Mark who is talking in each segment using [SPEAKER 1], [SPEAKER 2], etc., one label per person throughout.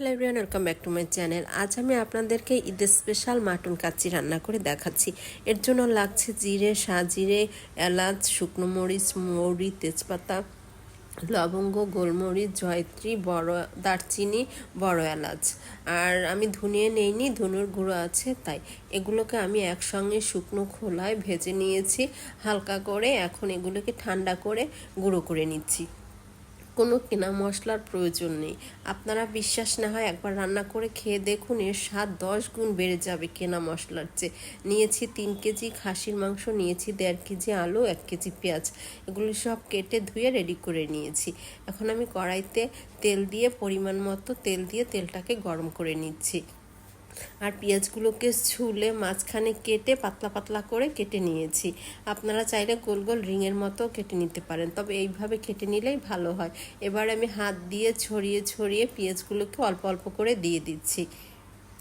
[SPEAKER 1] Hello everyone welcome back to my channel আজ আমি আপনাদেরকে ঈদের স্পেশাল মাটন কাচ্চি রান্না করে দেখাচ্ছি। এর জন্য লাগছে জিরে, সাজিরে, এলাচ, শুকনো মরিচ, মৌরি, তেজপাতা, লবঙ্গ, গোলমরিচ, জয়ত্রী, বড় দারচিনি, বড় এলাচ। আর আমি ধুনিয়ে নেইনি, ধনুর গুঁড়ো আছে, তাই এগুলোকে আমি একসঙ্গে শুকনো খোলায় ভেজে নিয়েছি। হালকা করে এখন এগুলোকে ঠান্ডা করে গুঁড়ো করে নিচ্ছি। কোনো কেনা মশলার প্রয়োজন নেই। আপনারা বিশ্বাস না হয় একবার রান্না করে খেয়ে দেখুন, এর স্বাদ দশ গুণ বেড়ে যাবে কেনা মশলার চেয়ে। নিয়েছি তিন কেজি খাসির মাংস, নিয়েছি দেড় কেজি আলু, এক কেজি পেঁয়াজ। এগুলি সব কেটে ধুয়ে রেডি করে নিয়েছি। এখন আমি কড়াইতে তেল দিয়ে পরিমাণ মতো তেল দিয়ে তেলটাকে গরম করে নিচ্ছি। আর পেঁয়াজগুলোকে ছুলে মাঝখানে কেটে পাতলা পাতলা করে কেটে নিয়েছি। আপনারা চাইলে গোল গোল রিংয়ের মতো কেটে নিতে পারেন, তবে এইভাবে কেটে নিলেই ভালো হয়। এবার আমি হাত দিয়ে ছড়িয়ে ছড়িয়ে পেঁয়াজগুলোকে অল্প অল্প করে দিয়ে দিচ্ছি।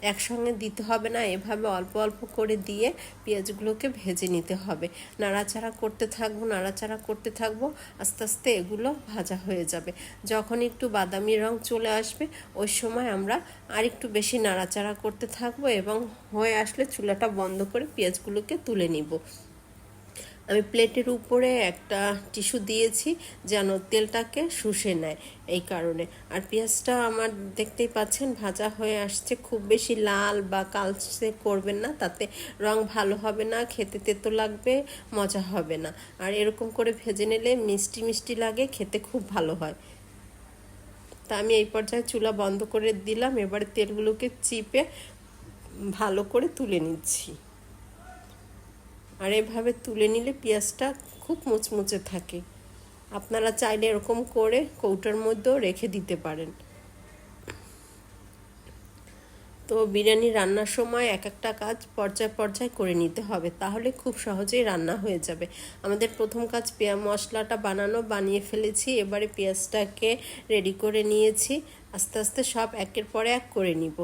[SPEAKER 1] একসঙ্গে দিতে হবে না, এভাবে অল্প অল্প করে দিয়ে পেঁয়াজগুলোকে ভেজে নিতে হবে। নাড়াচাড়া করতে থাকব, নাড়াচাড়া করতে থাকব, আস্তে আস্তে এগুলো ভাজা হয়ে যাবে। যখন একটু বাদামি রং চলে আসবে, ওই সময় আমরা আর একটু বেশি নাড়াচাড়া করতে থাকব এবং হয়ে আসলে চুলাটা বন্ধ করে পেঁয়াজগুলোকে তুলে নিব। আমি প্লেটের উপরে একটা টিস্যু দিয়েছি যেন তেলটাকে শুষে নেয় এই কারণে। আর পেঁয়াজটা আমার দেখতেই পাচ্ছেন ভাজা হয়ে আসছে, খুব বেশি লাল বা কালচে করবেন না, তাতে রং ভালো হবে না, খেতে তেতো লাগবে, মজা হবে না। আর এরকম করে ভেজে নিলে মিষ্টি মিষ্টি লাগে, খেতে খুব ভালো হয়। তা আমি এই পর্যায়ে চুলা বন্ধ করে দিলাম, এবারে তেলগুলোকে চিপে ভালো করে তুলে নিচ্ছি। আর এভাবে তুলে নিলে পেঁয়াজটা খুব মুচমুচে থাকে। আপনারা চাইলে এরকম করে কৌটার মধ্যেও রেখে দিতে পারেন। তো বিরিয়ানি রান্নার সময় এক একটা কাজ পর্যায় পর্যায় করে নিতে হবে, তাহলে খুব সহজেই রান্না হয়ে যাবে। আমাদের প্রথম কাজ পেঁয়া মশলাটা বানানো, বানিয়ে ফেলেছি, এবারে পেঁয়াজটাকে রেডি করে নিয়েছি। আস্তে আস্তে সব একের পরে এক করে নিব।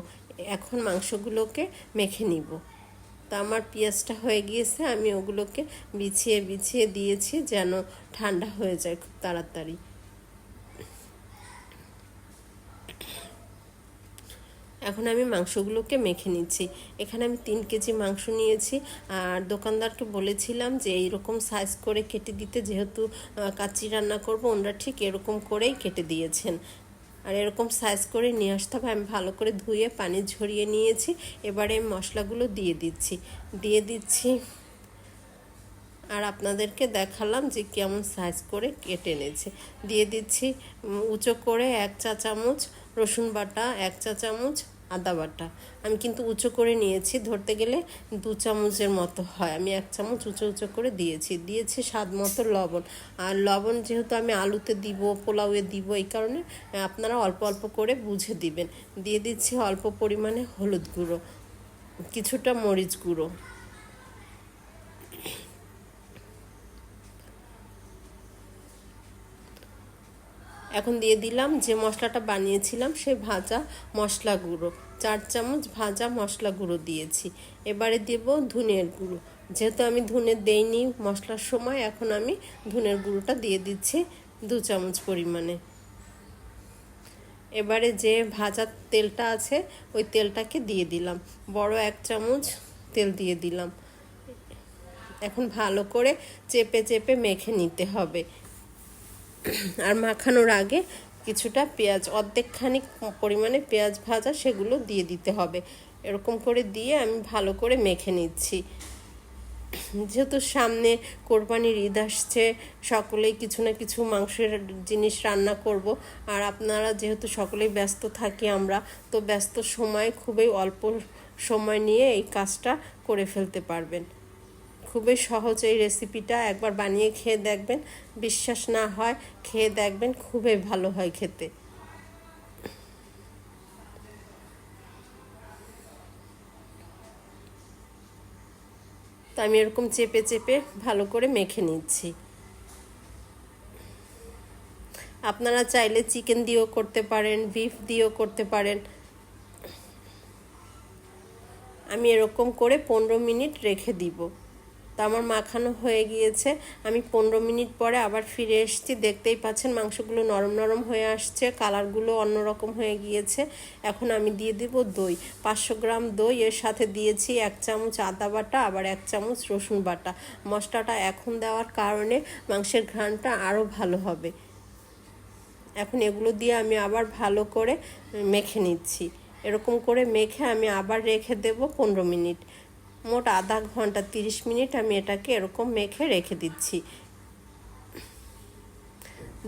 [SPEAKER 1] এখন মাংসগুলোকে মেখে নিব। তা আমার পেঁয়াজটা হয়ে গিয়েছে, আমি ওগুলোকে বিছিয়ে বিছিয়ে দিয়েছি যেন ঠান্ডা হয়ে যায় খুব তাড়াতাড়ি। এখন আমি মাংসগুলোকে মেখে নিচ্ছি। এখানে আমি তিন কেজি মাংস নিয়েছি। আর দোকানদারকে বলেছিলাম যে এইরকম সাইজ করে কেটে দিতে, যেহেতু কাচ্চি রান্না করব, ওনারা ঠিক এরকম করেই কেটে দিয়েছেন। আর এরকম সাইজ করে নিয়ে আসতে হবে। আমি ভালো করে ধুয়ে পানি ঝরিয়ে নিয়েছি। এবারে মশলাগুলো দিয়ে দিচ্ছি। দিয়ে দিচ্ছি। আর আপনাদেরকে দেখালাম যে কেমন সাইজ করে কেটে এনেছে দিয়ে দিচ্ছি উঁচো করে এক চা চামচ রসুন বাটা, এক চা চামচ আদা বাটা। আমি কিন্তু উঁচু করে নিয়েছি, ধরতে গেলে দু চামচের মতো হয়। আমি এক চামচ উঁচু উঁচু করে দিয়েছি। দিয়েছি স্বাদ মতো লবণ। আর লবণ যেহেতু আমি আলুতে দিব, পোলাওয়ে দিব, এই কারণে আপনারা অল্প অল্প করে বুঝে দিবেন। দিয়ে দিচ্ছি অল্প পরিমাণে হলুদ গুঁড়ো, কিছুটা মরিচ গুঁড়ো। এখন দিয়ে দিলাম যে মশলাটা বানিয়েছিলাম, সে ভাজা মশলা গুঁড়ো। চার চামচ ভাজা মশলা গুঁড়ো দিয়েছি। এবারে দেব ধুনের গুঁড়ো। যেহেতু আমি ধুনে দেইনি মশলার সময়, এখন আমি ধুনের গুঁড়োটা দিয়ে দিচ্ছি দু চামচ পরিমাণে। এবারে যে ভাজা তেলটা আছে, ওই তেলটাকে দিয়ে দিলাম। বড় এক চামচ তেল দিয়ে দিলাম। এখন ভালো করে চেপে চেপে মেখে নিতে হবে। আর মাখানোর আগে কিছুটা পেঁয়াজ, অর্ধেকখানি পরিমাণে পেঁয়াজ ভাজা সেগুলো দিয়ে দিতে হবে। এরকম করে দিয়ে আমি ভালো করে মেখে নিচ্ছি। যেহেতু সামনে কোরবানির ঈদ আসছে, সকলেই কিছু না কিছু মাংসের জিনিস রান্না করব। আর আপনারা যেহেতু সকলেই ব্যস্ত থাকি আমরা, তো ব্যস্ত সময় খুবই অল্প সময় নিয়ে এই কাজটা করে ফেলতে পারবেন। খুবই সহজ এই রেসিপিটা একবার বানিয়ে খেয়ে দেখবেন, বিশ্বাস না হয়, খেয়ে দেখবেন খুবই ভালো হয় খেতে। তো আমি এরকম চেপে চেপে ভালো করে মেখে নিচ্ছি। আপনারা চাইলে চিকেন দিয়েও করতে পারেন বিফ দিয়েও করতে পারেন। আমি এরকম করে পনেরো মিনিট রেখে দিব। তো আমার মাখানো হয়ে গিয়েছে। আমি পনেরো মিনিট পরে আবার ফিরে এসেছি। দেখতেই পাচ্ছেন মাংসগুলো নরম নরম হয়ে আসছে, কালারগুলো অন্যরকম হয়ে গিয়েছে। এখন আমি দিয়ে দেব দই। পাঁচশো গ্রাম দই, এর সাথে দিয়েছি এক চামচ আদা বাটা, আবার এক চামচ রসুন বাটা। মশলাটা এখন দেওয়ার কারণে মাংসের ঘ্রাণটা আরও ভালো হবে। এখন এগুলো দিয়ে আমি আবার ভালো করে মেখে নিচ্ছি। এরকম করে মেখে আমি আবার রেখে দেব পনেরো মিনিট। মোট আধা ঘণ্টা তিরিশ মিনিট আমি এটাকে এরকম মেখে রেখে দিচ্ছি।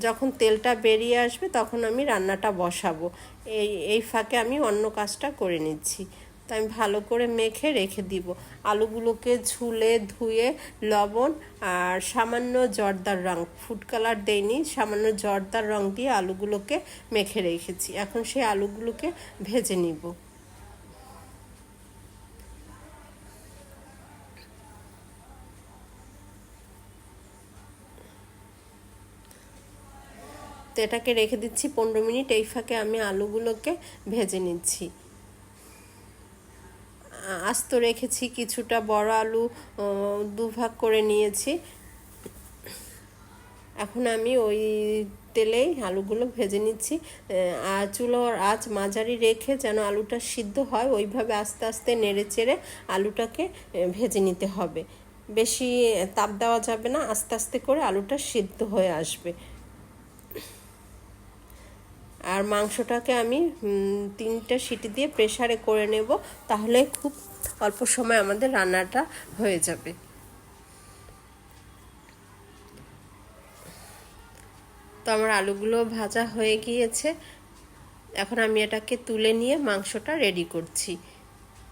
[SPEAKER 1] যখন তেলটা বেরিয়ে আসবে তখন আমি রান্নাটা বসাবো। এই এই ফাঁকে আমি অন্য কাজটা করে নিচ্ছি। তো আমি ভালো করে মেখে রেখে দিব। আলুগুলোকে ঝুলে ধুয়ে লবণ আর সামান্য জর্দার রং, ফুড কালার দেয়নি সামান্য জর্দার রং দিয়ে আলুগুলোকে মেখে রেখেছি। এখন সেই আলুগুলোকে ভেজে নিব। তো এটাকে রেখে দিচ্ছি পনেরো মিনিট। এই ফাঁকে আমি আলুগুলোকে ভেজে নিচ্ছি। আস্ত রেখেছি কিছুটা বড় আলু দুভাগ করে নিয়েছি। এখন আমি ওই তেলেই আলুগুলো ভেজে নিচ্ছি। আর চুলোর আঁচ মাঝারি রেখে যেন আলুটা সিদ্ধ হয়, ওইভাবে আস্তে আস্তে নেড়ে চেড়ে আলুটাকে ভেজে নিতে হবে। বেশি তাপ দেওয়া যাবে না, আস্তে আস্তে করে আলুটা সিদ্ধ হয়ে আসবে। আর মাংসটাকে আমি তিনটা সিটি দিয়ে প্রেসারে করে নেব, তাহলে খুব অল্প সময় আমাদের রান্নাটা হয়ে যাবে। তো আমার আলুগুলো ভাজা হয়ে গিয়েছে। এখন আমি এটাকে তুলে নিয়ে মাংসটা রেডি করছি।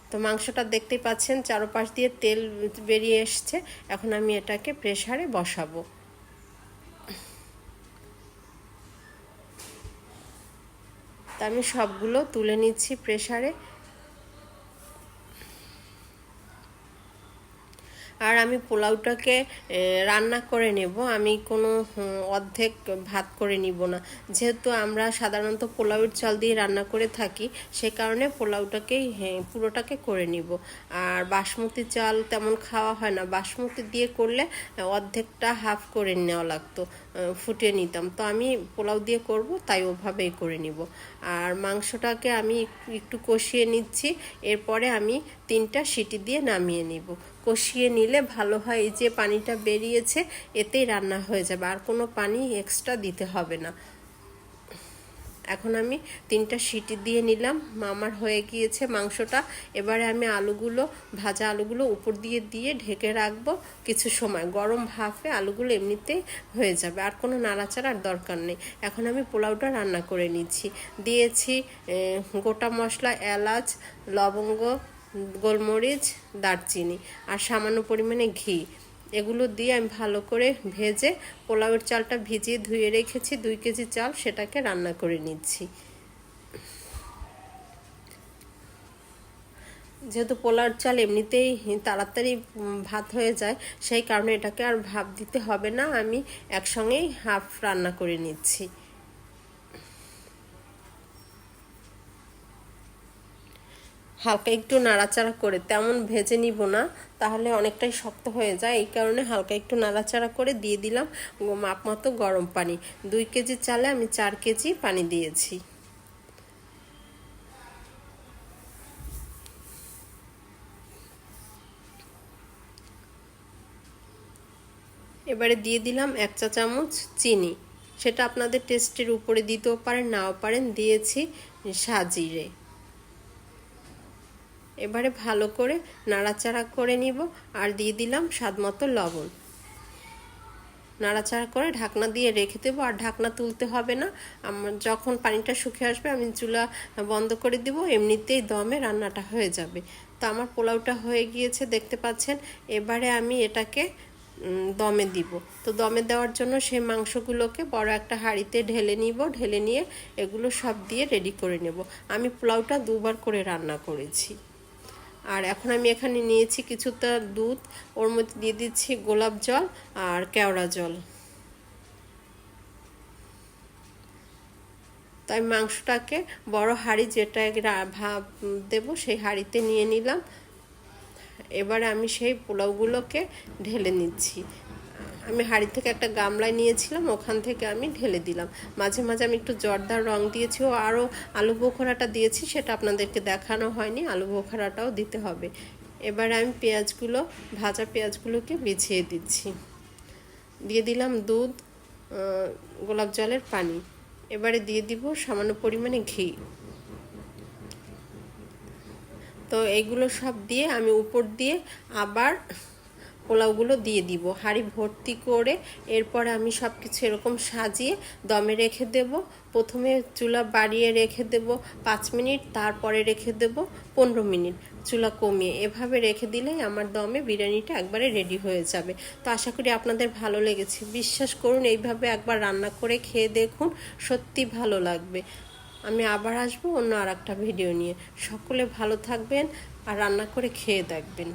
[SPEAKER 1] তো মাংসটা দেখতেই পাচ্ছেন, চারোপাশ দিয়ে তেল বেরিয়ে এসছে। এখন আমি এটাকে প্রেসারে বসাবো। আমি সবগুলো তুলে নিচ্ছি প্রেসারে আর আমি পোলাওটাকে রান্না করে নেব। আমি কোনো অর্ধেক ভাত করে নিব না। যেহেতু আমরা সাধারণত পোলাওয়ের চাল দিয়ে রান্না করে থাকি, সে কারণে পোলাওটাকেই পুরোটাকে করে নিব। আর বাসমতি চাল তেমন খাওয়া হয় না। বাসমতি দিয়ে করলে অর্ধেকটা হাফ করে নেওয়া লাগতো ফুটিয়ে নিতাম। তো আমি পোলাও দিয়ে করব, তাই ওভাবেই করে নিব। আর মাংসটাকে আমি একটু কষিয়ে নিচ্ছি। এরপরে আমি তিনটা সিটি দিয়ে নামিয়ে নিব। কষিয়ে নিলে ভালো হয়। এই যে পানিটা বেরিয়েছে, এতেই রান্না হয়ে যাবে। আর কোনো পানি এক্সট্রা দিতে হবে না। এখন আমি তিনটা সিটি দিয়ে নিলাম। আমার হয়ে গিয়েছে মাংসটা। এবারে আমি আলুগুলো, ভাজা আলুগুলো উপর দিয়ে দিয়ে ঢেকে রাখব কিছু সময়। গরম ভাফে আলুগুলো এমনিতেই হয়ে যাবে। আর কোনো নাড়াচাড়ার দরকার নেই। এখন আমি পোলাওটা রান্না করে নিচ্ছি। দিয়েছি গোটা মশলা, এলাচ, লবঙ্গ গোলমরিচ, দারচিনি আর সামান্য পরিমাণে ঘি। এগুলো দিয়ে আমি ভালো করে ভেজে পোলাওয়ের চালটা ভিজিয়ে ধুয়ে রেখেছি, দুই কেজি চাল সেটাকে রান্না করে নিচ্ছি। যেহেতু পোলাওর চাল এমনিতেই তাড়াতাড়ি ভাত হয়ে যায়, সেই কারণে এটাকে আর ভাপ দিতে হবে না। আমি একসঙ্গেই হাফ রান্না করে নিচ্ছি। হালকা একটু নাড়াচাড়া করে, তেমন ভেজে নিব না, তাহলে অনেকটাই শক্ত হয়ে যায়। এই কারণে হালকা একটু নাড়াচাড়া করে দিয়ে দিলাম মাপ মতো গরম পানি। দুই কেজি চালে আমি চার কেজি পানি দিয়েছি। এবারে দিয়ে দিলাম এক চা চামচ চিনি। সেটা আপনাদের টেস্টের উপরে দিতেও পারেন, নাও পারেন। দিয়েছি সাজিরে এবারে ভালো করে নাড়াচাড়া করে নিব আর দিয়ে দিলাম স্বাদ মতো লবণ। নাড়াচাড়া করে ঢাকনা দিয়ে রেখে দেবো আর ঢাকনা তুলতে হবে না। আমার যখন পানিটা শুকিয়ে আসবে আমি চুলা বন্ধ করে দিব, এমনিতেই দমে রান্নাটা হয়ে যাবে। তো আমার পোলাওটা হয়ে গিয়েছে, দেখতে পাচ্ছেন? এবারে আমি এটাকে দমে দিব। তো দমে দেওয়ার জন্য সেই মাংসগুলোকে বড় একটা হাঁড়িতে ঢেলে নিব, ঢেলে নিয়ে এগুলো সব দিয়ে রেডি করে নেব। আমি পোলাওটা দুবার করে রান্না করেছি। আর এখন আমি এখানে নিয়েছি কিছুটা দুধ। ওর মধ্যে দিয়ে দিচ্ছি গোলাপ জল আর কেওড়া জল। তাই মাংসটাকে বড় হাঁড়ি যেটা ভাব দেব সেই হাঁড়িতে নিয়ে নিলাম। এবারে আমি সেই পোলাওগুলোকে ঢেলে নিচ্ছি। আমি হাঁড়ি থেকে একটা গামলায় নিয়েছিলাম, ওখান থেকে আমি ঢেলে দিলাম। মাঝে মাঝে আমি একটু জর্দার রং দিয়েছি, ও আরও আলু বোখরাটা দিয়েছি, সেটা আপনাদেরকে দেখানো হয়নি, আলু বোখরাটাও দিতে হবে। এবারে আমি পেঁয়াজগুলো, ভাজা পেঁয়াজগুলোকে বিছিয়ে দিচ্ছি। দিয়ে দিলাম দুধ গোলাপ জলের পানি। এবারে দিয়ে দিব সামান্য পরিমাণে ঘি। তো এইগুলো সব দিয়ে আমি উপর দিয়ে আবার পোলাওগুলো দিয়ে দিব। হাঁড়ি ভর্তি করে এরপরে আমি সব কিছু এরকম সাজিয়ে দমে রেখে দেব। প্রথমে চুলা বাড়িয়ে রেখে দেব পাঁচ মিনিট, তারপরে রেখে দেব পনেরো মিনিট। চুলা কমিয়ে এভাবে রেখে দিলেই আমার দমে বিরিয়ানিটা একবারে রেডি হয়ে যাবে। তো আশা করি আপনাদের ভালো লেগেছে। বিশ্বাস করুন, এইভাবে একবার রান্না করে খেয়ে দেখুন, সত্যি ভালো লাগবে। আমি আবার আসব অন্য আর ভিডিও নিয়ে। সকলে ভালো থাকবেন আর রান্না করে খেয়ে দেখবেন।